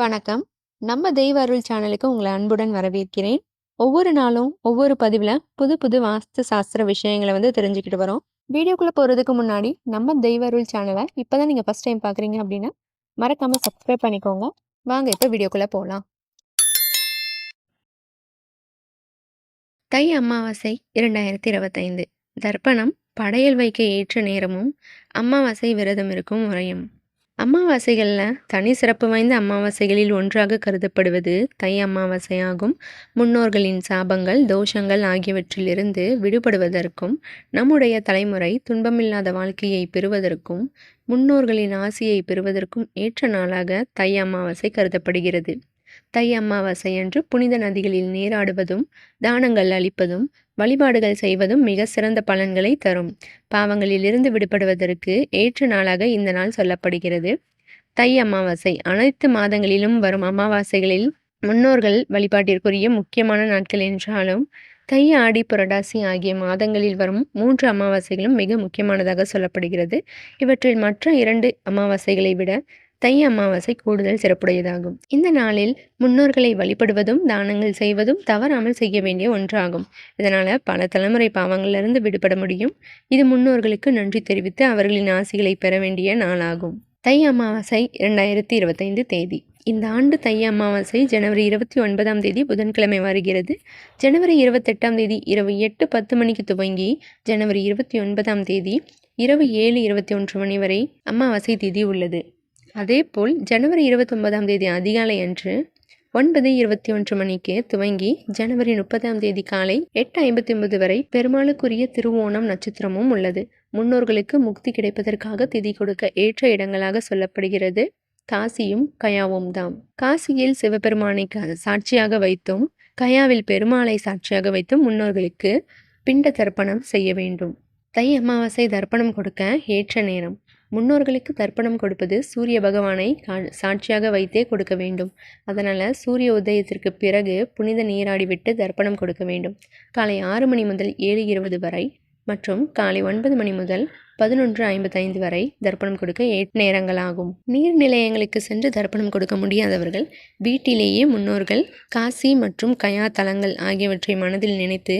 வணக்கம். நம்ம தெய்வ அருள் சேனலுக்கு உங்களை அன்புடன் வரவேற்கிறேன். ஒவ்வொரு நாளும் ஒவ்வொரு பதிவில் புது புது வாஸ்து சாஸ்திர விஷயங்களை வந்து தெரிஞ்சுக்கிட்டு வரோம். வீடியோக்குள்ளே போகிறதுக்கு முன்னாடி நம்ம தெய்வ அருள் சேனலை இப்போ தான் நீங்கள் ஃபஸ்ட் டைம் பார்க்குறீங்க அப்படின்னா மறக்காமல் சப்ஸ்கிரைப் பண்ணிக்கோங்க. வாங்க இப்போ வீடியோக்குள்ளே போகலாம் தை அமாவாசை இரண்டாயிரத்தி இருபத்தைந்து. தர்ப்பணம் படையல் வைக்க ஏற்ற நேரமும் அமாவாசை விரதம் இருக்கும் முறையும். அமாவாசைகளில் தனி சிறப்பு வாய்ந்த அமாவாசைகளில் ஒன்றாக கருதப்படுவது தை அமாவாசையாகும். முன்னோர்களின் சாபங்கள் தோஷங்கள் ஆகியவற்றிலிருந்து விடுபடுவதற்கும் நம்முடைய தலைமுறை துன்பமில்லாத வாழ்க்கையை பெறுவதற்கும் முன்னோர்களின் ஆசையை பெறுவதற்கும் ஏற்ற நாளாக தை அமாவாசை கருதப்படுகிறது. தை அமாவாசை அன்று புனித நதிகளில் நீராடுவதும் தானங்கள் அளிப்பதும் வழிபாடுகள் செய்வதும் மிக சிறந்த பலன்களை தரும். பாவங்களிலிருந்து விடுபடுவதற்கு ஏற்ற நாளாக இந்த நாள் சொல்லப்படுகிறது. தை அமாவாசை. அனைத்து மாதங்களிலும் வரும் அமாவாசைகளில் முன்னோர்கள் வழிபாட்டிற்குரிய முக்கியமான நாட்கள் என்றாலும் தை ஆடி புரடாசி ஆகிய மாதங்களில் வரும் மூன்று அமாவாசைகளும் மிக முக்கியமானதாக சொல்லப்படுகிறது. இவற்றில் மற்ற இரண்டு அமாவாசைகளை விட தை அமாவாசை கூடுதல் சிறப்புடையதாகும். இந்த நாளில் முன்னோர்களை வழிபடுவதும் தானங்கள் செய்வதும் தவறாமல் செய்ய வேண்டிய ஒன்றாகும். இதனால் பல தலைமுறை பாவங்களிலிருந்து விடுபட முடியும். இது முன்னோர்களுக்கு நன்றி தெரிவித்து அவர்களின் ஆசிகளை பெற வேண்டிய நாளாகும். தை அமாவாசை இரண்டாயிரத்தி இருபத்தைந்து தேதி. இந்த ஆண்டு தை அமாவாசை ஜனவரி இருபத்தி ஒன்பதாம் தேதி புதன்கிழமை வருகிறது. ஜனவரி இருபத்தெட்டாம் தேதி இரவு எட்டு பத்து மணிக்கு துவங்கி ஜனவரி இருபத்தி ஒன்பதாம் தேதி இரவு ஏழு இருபத்தி ஒன்று மணி வரை அமாவாசை திதி உள்ளது. அதேபோல் ஜனவரி இருபத்தொன்பதாம் தேதி அதிகாலை அன்று ஒன்பது இருபத்தி ஒன்று மணிக்கு துவங்கி ஜனவரி முப்பதாம் தேதி காலை எட்டு ஐம்பத்தி ஒன்பது வரை பெருமாளுக்குரிய திருவோணம் நட்சத்திரமும் உள்ளது. முன்னோர்களுக்கு முக்தி கிடைப்பதற்காக திதி கொடுக்க ஏற்ற இடங்களாக சொல்லப்படுகிறது. காசியும் கயாவும் தாம். காசியில் சிவபெருமானை சாட்சியாக வைத்தும் கயாவில் பெருமாளை சாட்சியாக வைத்தும் முன்னோர்களுக்கு பிண்ட தர்ப்பணம் செய்ய வேண்டும். தை அமாவாசை தர்ப்பணம் கொடுக்க ஏற்ற நேரம். முன்னோர்களுக்கு தர்ப்பணம் கொடுப்பது சூரிய பகவானை சாட்சியாக வைத்தே கொடுக்க வேண்டும். அதனால் சூரிய உதயத்திற்கு பிறகு புனித நீராடிவிட்டு தர்ப்பணம் கொடுக்க வேண்டும். காலை ஆறு மணி முதல் ஏழு இருபது வரை மற்றும் காலை ஒன்பது மணி முதல் பதினொன்று ஐம்பத்தைந்து வரை தர்ப்பணம் கொடுக்க ஏட் நேரங்களாகும். நீர் நிலையங்களுக்கு சென்று தர்ப்பணம் கொடுக்க முடியாதவர்கள் வீட்டிலேயே முன்னோர்கள் காசி மற்றும் கயா தலங்கள் ஆகியவற்றை மனதில் நினைத்து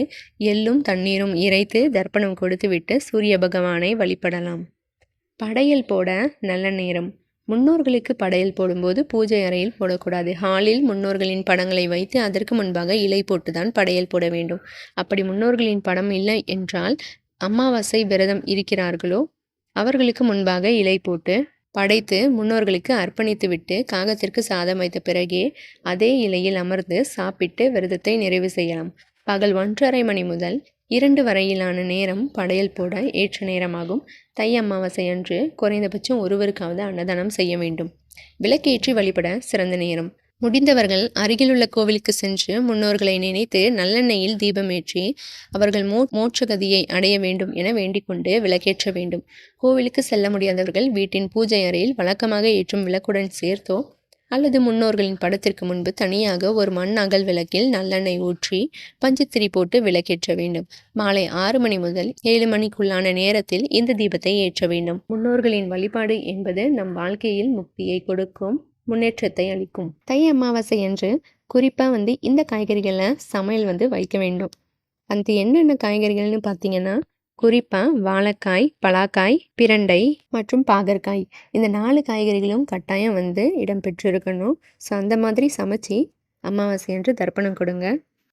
எள்ளும் தண்ணீரும் இறைத்து தர்ப்பணம் கொடுத்துவிட்டு சூரிய பகவானை வழிபடலாம். படையல் போட நல்ல நேரம். முன்னோர்களுக்கு படையல் போடும்போது பூஜை அறையில் போடக்கூடாது. ஹாலில் முன்னோர்களின் படங்களை வைத்து அதற்கு முன்பாக இலை போட்டு தான் படையல் போட வேண்டும். அப்படி முன்னோர்களின் படம் இல்லை என்றால் அமாவாசை விரதம் இருக்கிறார்களோ? அவர்களுக்கு முன்பாக இலை போட்டு படைத்து முன்னோர்களுக்கு அர்ப்பணித்து விட்டு காகத்திற்கு சாதம் வைத்த பிறகே அதே இலையில் அமர்ந்து சாப்பிட்டு விரதத்தை நிறைவு செய்யலாம். பகல் ஒன்றரை மணி முதல் இரண்டு வரையிலான நேரம் படையல் போட ஏற்ற நேரமாகும். தை அமாவாசை அன்று குறைந்தபட்சம் ஒருவருக்காவது அன்னதானம் செய்ய வேண்டும். விளக்கேற்றி வழிபட சிறந்த நேரம். முடிந்தவர்கள் அருகிலுள்ள கோவிலுக்கு சென்று முன்னோர்களை நினைத்து நல்லெண்ணெயில் தீபமேற்றி அவர்கள் மோ மோட்சகதியை அடைய வேண்டும் என வேண்டிக்கொண்டு விளக்கேற்ற வேண்டும். கோவிலுக்கு செல்ல முடியாதவர்கள் வீட்டின் பூஜை அறையில் வழக்கமாக ஏற்றும் விளக்குடன் சேர்த்தோ அல்லது முன்னோர்களின் படத்திற்கு முன்பு தனியாக ஒரு மண் அகல் விளக்கில் நல்லெண்ணெய் ஊற்றி பஞ்சத்திரி போட்டு விளக்கேற்ற வேண்டும். மாலை ஆறு மணி முதல் ஏழு மணிக்குள்ளான நேரத்தில் இந்த தீபத்தை ஏற்ற வேண்டும். முன்னோர்களின் வழிபாடு என்பது நம் வாழ்க்கையில் முக்தியை கொடுக்கும் முன்னேற்றத்தை அளிக்கும். தை அமாவாசை என்று குறிப்பாக வந்து இந்த காய்கறிகளை சமையல் வந்து வைக்க வேண்டும். அந்த என்னென்ன காய்கறிகள்னு பார்த்தீங்கன்னா குறிப்பாக வாழைக்காய் பலாக்காய் பிரண்டை மற்றும் பாகற்காய். இந்த நாலு காய்கறிகளும் கட்டாயம் வந்து இடம்பெற்றிருக்கணும் ஸோ அந்த மாதிரி சமைச்சி அமாவாசை என்று தர்ப்பணம் கொடுங்க.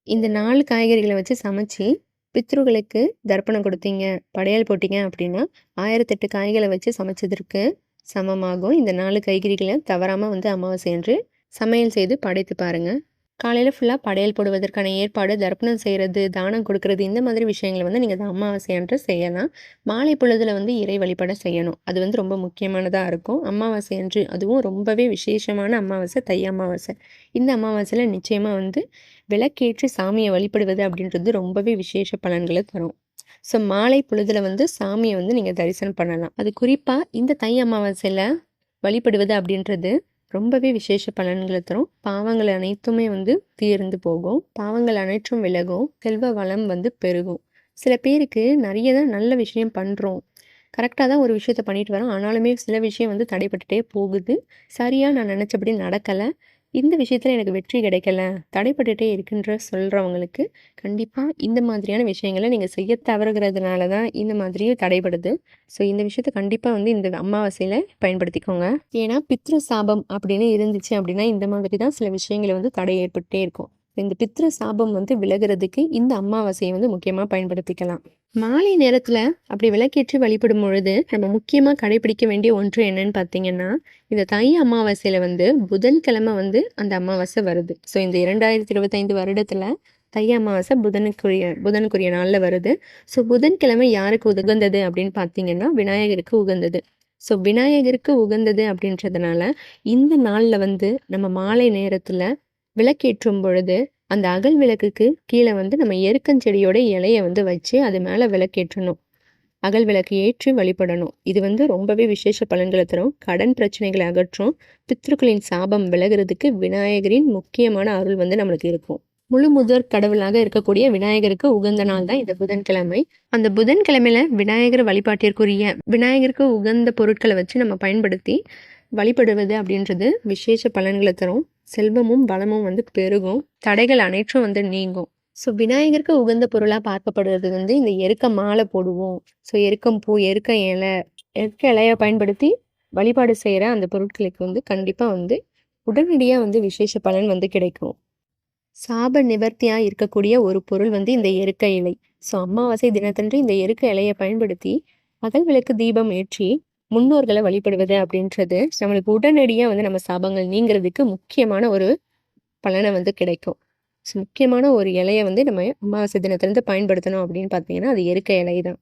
இந்த நாலு காய்கறிகளை வச்சு சமைச்சி பித்ருகளுக்கு தர்ப்பணம் கொடுத்தீங்க படையல் போட்டிங்க அப்படின்னா ஆயிரத்தெட்டு காய்களை வச்சு சமைச்சதற்கு சமமாகும். இந்த நாலு காய்கறிகளை தவறாமல் வந்து அமாவாசை என்று சமையல் செய்து படைத்து பாருங்கள் காலையில் ஃபுல்லாக படையல் போடுவதற்கான ஏற்பாடு தர்ப்பணம் செய்கிறது தானம் கொடுக்கறது இந்த மாதிரி விஷயங்களை வந்து நீங்கள் அமாவாசை அன்று செய்யலாம். மாலை பொழுதில் வந்து இறை வழிபட செய்யணும். அது வந்து ரொம்ப முக்கியமானதாக இருக்கும். அமாவாசை அன்று அதுவும் ரொம்பவே விசேஷமான அமாவாசை தை அமாவாசை. இந்த அமாவாசையில் நிச்சயமாக வந்து விளக்கேற்றி சாமியை வழிபடுவது அப்படின்றது ரொம்பவே விசேஷ பலன்களை தரும். ஸோ மாலை பொழுதில் வந்து சாமியை வந்து நீங்கள் தரிசனம் பண்ணலாம். அது குறிப்பாக இந்த தை அமாவாசையில் வழிபடுவது அப்படின்றது ரொம்பவே விசேஷ பலன்களை தரும். பாவங்கள் அனைத்துமே வந்து தீர்ந்து போகும். பாவங்கள் அனைத்தும் விலகும். செல்வ வளம் வந்து பெருகும். சில பேருக்கு நிறைய தான் நல்ல விஷயம் பண்ணுறோம் கரெக்டாக தான் ஒரு விஷயத்த பண்ணிட்டு வரோம். ஆனாலுமே சில விஷயம் வந்து தடைப்பட்டுட்டே போகுது. சரியாக நான் நினச்சபடி நடக்கலை. இந்த விஷயத்தில் எனக்கு வெற்றி கிடைக்கல தடைப்பட்டுட்டே இருக்குன்ற சொல்கிறவங்களுக்கு கண்டிப்பாக இந்த மாதிரியான விஷயங்களை நீங்கள் செய்ய தவறுகிறதுனால தான் இந்த மாதிரியே தடைப்படுது ஸோ இந்த விஷயத்த கண்டிப்பாக வந்து இந்த அமாவாசையில் பயன்படுத்திக்கோங்க. ஏன்னா பித்ரு சாபம் அப்படின்னு இருந்துச்சு அப்படின்னா இந்த மாதிரி தான் சில விஷயங்களை வந்து தடை ஏற்பட்டே இருக்கும். இந்த பித்ரு சாபம் வந்து விலகிறதுக்கு இந்த அமாவாசையை வந்து முக்கியமாக பயன்படுத்திக்கலாம். மாலை நேரத்தில் அப்படி விளக்கேற்றி வழிபடும் பொழுது நம்ம முக்கியமாக கடைபிடிக்க வேண்டிய ஒன்று என்னன்னு பார்த்தீங்கன்னா இந்த தை அமாவாசையில் வந்து புதன்கிழமை வந்து அந்த அமாவாசை வருது. ஸோ இந்த இரண்டாயிரத்தி இருபத்தைந்து வருடத்தில் தை அமாவாசை புதனுக்குரிய புதனுக்குரிய நாளில் வருது. ஸோ புதன்கிழமை யாருக்கு உகந்தது அப்படின்னு பார்த்தீங்கன்னா விநாயகருக்கு உகந்தது. ஸோ விநாயகருக்கு உகந்தது அப்படின்றதுனால இந்த நாளில் வந்து நம்ம மாலை நேரத்தில் விளக்கேற்றும் பொழுது அந்த அகல் விளக்குக்கு கீழே வந்து நம்ம எருக்கஞ்செடியோட இலையை வந்து வச்சு அது மேலே விளக்கேற்றணும். அகல் விளக்கு ஏற்றி வழிபடணும். இது வந்து ரொம்பவே விசேஷ பலன்களை தரும். கடன் பிரச்சனைகளை அகற்றும். பித்ருக்களின் சாபம் விலகிறதுக்கு விநாயகரின் முக்கியமான அருள் வந்து நம்மளுக்கு இருக்கும். முழு முதற் கடவுளாக இருக்கக்கூடிய விநாயகருக்கு உகந்த நாள் தான் இந்த புதன்கிழமை. அந்த புதன்கிழமையில விநாயகர் வழிபாட்டிற்குரிய விநாயகருக்கு உகந்த பொருட்களை வச்சு நம்ம பயன்படுத்தி வழிபடுவது அப்படின்றது விசேஷ பலன்களை தரும். செல்வமும் வளமும் வந்து பெருகும். தடைகள் அனைத்தும் வந்து நீங்கும். ஸோ விநாயகருக்கு உகந்த பொருளாக பார்க்கப்படுறது வந்து இந்த எருக்க மாலை போடுவோம். ஸோ எருக்கம் பூ எருக்க இலை எருக்க இலையை பயன்படுத்தி வழிபாடு செய்கிற அந்த பொருட்களுக்கு வந்து கண்டிப்பாக வந்து உடனடியாக வந்து விசேஷ பலன் வந்து கிடைக்கும். சாப நிவர்த்தியாக இருக்கக்கூடிய ஒரு பொருள் வந்து இந்த எருக்க இலை. ஸோ அமாவாசை தினத்தன்று இந்த எருக்க இலையை பயன்படுத்தி அகல் விளக்கு தீபம் ஏற்றி முன்னோர்களை வழிபடுவது அப்படின்றது நம்மளுக்கு உடனடியாக வந்து நம்ம சாபங்கள் நீங்கிறதுக்கு முக்கியமான ஒரு பலனை வந்து கிடைக்கும். ஸோ முக்கியமான ஒரு இலையை வந்து நம்ம அமாவாசை தினத்துலேருந்து பயன்படுத்தணும் அப்படின்னு பார்த்தீங்கன்னா அது எருக்க இலை தான்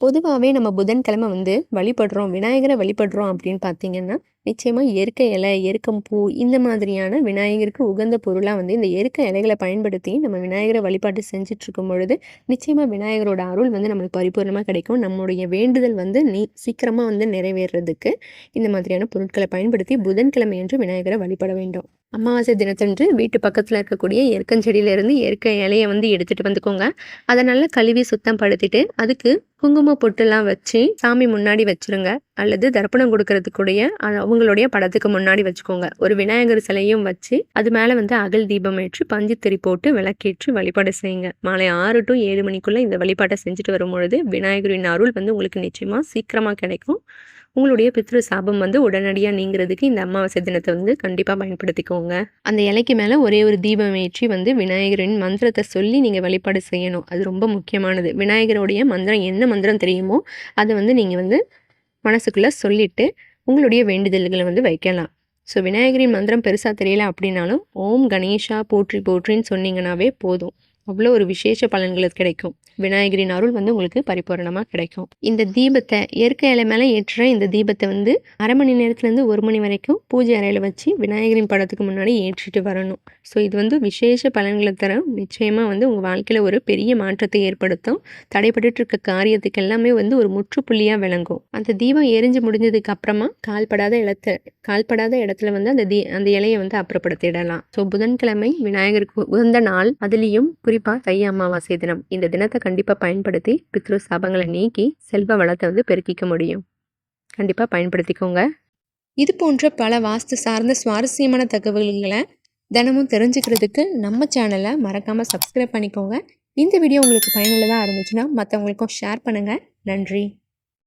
பொதுவாகவே நம்ம புதன்கிழமை வந்து வழிபடுறோம் விநாயகரை வழிபடுறோம் அப்படின்னு பார்த்தீங்கன்னா நிச்சயமாக எருக்க இலை எருக்கம் பூ இந்த மாதிரியான விநாயகருக்கு உகந்த பொருளாக வந்து இந்த எருக்க இலைகளை பயன்படுத்தி நம்ம விநாயகரை வழிபாட்டு செஞ்சுட்டு இருக்கும் பொழுது நிச்சயமாக விநாயகரோட அருள் வந்து நம்மளுக்கு பரிபூர்ணமாக கிடைக்கும். நம்முடைய வேண்டுதல் வந்து நீ சீக்கிரமாக வந்து நிறைவேறதுக்கு இந்த மாதிரியான பொருட்களை பயன்படுத்தி புதன்கிழமை என்று விநாயகரை வழிபட வேண்டும். அமாவாசை தினத்தன்று வீட்டு பக்கத்தில் இருக்கக்கூடிய எருக்கஞ்செடியிலேருந்து எருக்க இலையை வந்து எடுத்துகிட்டு வந்துக்கோங்க. அதை நல்லா கழுவி சுத்தம் படுத்திட்டு அதுக்கு குங்கும பொட்டுலாம் வச்சு சாமி முன்னாடி வச்சுருங்க. அல்லது தர்ப்பணம் கொடுக்கறதுக்குடைய அவங்களுடைய படத்துக்கு முன்னாடி வச்சுக்கோங்க. ஒரு விநாயகர் சிலையும் வச்சு அது மேலே வந்து அகல் தீபம் ஏற்றி பஞ்சுத்திரி போட்டு விளக்கேற்றி வழிபாடு செய்யுங்க. மாலை ஆறு டு ஏழு மணிக்குள்ளே இந்த வழிபாட்டை செஞ்சுட்டு வரும் பொழுது விநாயகரின் அருள் வந்து உங்களுக்கு நிச்சயமாக சீக்கிரமாக கிடைக்கும். உங்களுடைய பித்ரு சாபம் வந்து உடனடியாக நீங்கிறதுக்கு இந்த அமாவாசை தினத்தை வந்து கண்டிப்பாக பயன்படுத்திக்கோங்க. அந்த இலைக்கு மேலே ஒரே ஒரு தீபம் ஏற்றி வந்து விநாயகரின் மந்திரத்தை சொல்லி நீங்கள் வழிபாடு செய்யணும். அது ரொம்ப முக்கியமானது. விநாயகருடைய மந்திரம் என்ன மந்திரம் தெரியுமோ அதை வந்து நீங்கள் வந்து மனசுக்குள்ளே சொல்லிவிட்டு உங்களுடைய வேண்டுதல்களை வந்து வைக்கலாம். ஸோ விநாயகரின் மந்திரம் பெருசாக தெரியல அப்படின்னாலும் ஓம் கணேஷா போற்றி போற்றின்னு சொன்னீங்கன்னாவே போதும். அவ்வளோ ஒரு விசேஷ பலன்கள் கிடைக்கும். விநாயகரின் அருள் வந்து உங்களுக்கு பரிபூரணமாக கிடைக்கும். இந்த தீபத்தை இயற்கை இலை மேலே ஏற்ற இந்த தீபத்தை வந்து அரை மணி நேரத்துலேருந்து ஒரு மணி வரைக்கும் பூஜை அறையில் வச்சு விநாயகரின் படத்துக்கு முன்னாடி ஏற்றிட்டு வரணும். ஸோ இது வந்து விசேஷ பலன்களை தர நிச்சயமாக வந்து உங்கள் வாழ்க்கையில் ஒரு பெரிய மாற்றத்தை ஏற்படுத்தும். தடைப்பட்டு இருக்க காரியத்துக்கு எல்லாமே வந்து ஒரு முற்றுப்புள்ளியாக விளங்கும். அந்த தீபம் எரிஞ்சு முடிஞ்சதுக்கு அப்புறமா கால்படாத இடத்த கால்படாத இடத்துல வந்து அந்த தீ அந்த இலையை வந்து அப்புறப்படுத்திடலாம். ஸோ புதன்கிழமை விநாயகருக்கு உகந்த நாள். அதுலேயும் குறிப்பாக தை அமாவாசை தினம் இந்த தினத்தை கண்டிப்பாக பயன்படுத்தி பித்ரு சாபங்களை நீக்கி செல்வ வளத்தை வந்து பெருக்கிக்க முடியும். கண்டிப்பாக பயன்படுத்திக்கோங்க. இது போன்ற பல வாஸ்து சார்ந்த சுவாரஸ்யமான தகவல்களை தினமும் தெரிஞ்சுக்கிறதுக்கு நம்ம சேனலை மறக்காமல் சப்ஸ்கிரைப் பண்ணிக்கோங்க. இந்த வீடியோ உங்களுக்கு பயனுள்ளதாக இருந்துச்சுன்னா மற்றவங்களுக்கும் ஷேர் பண்ணுங்கள் நன்றி.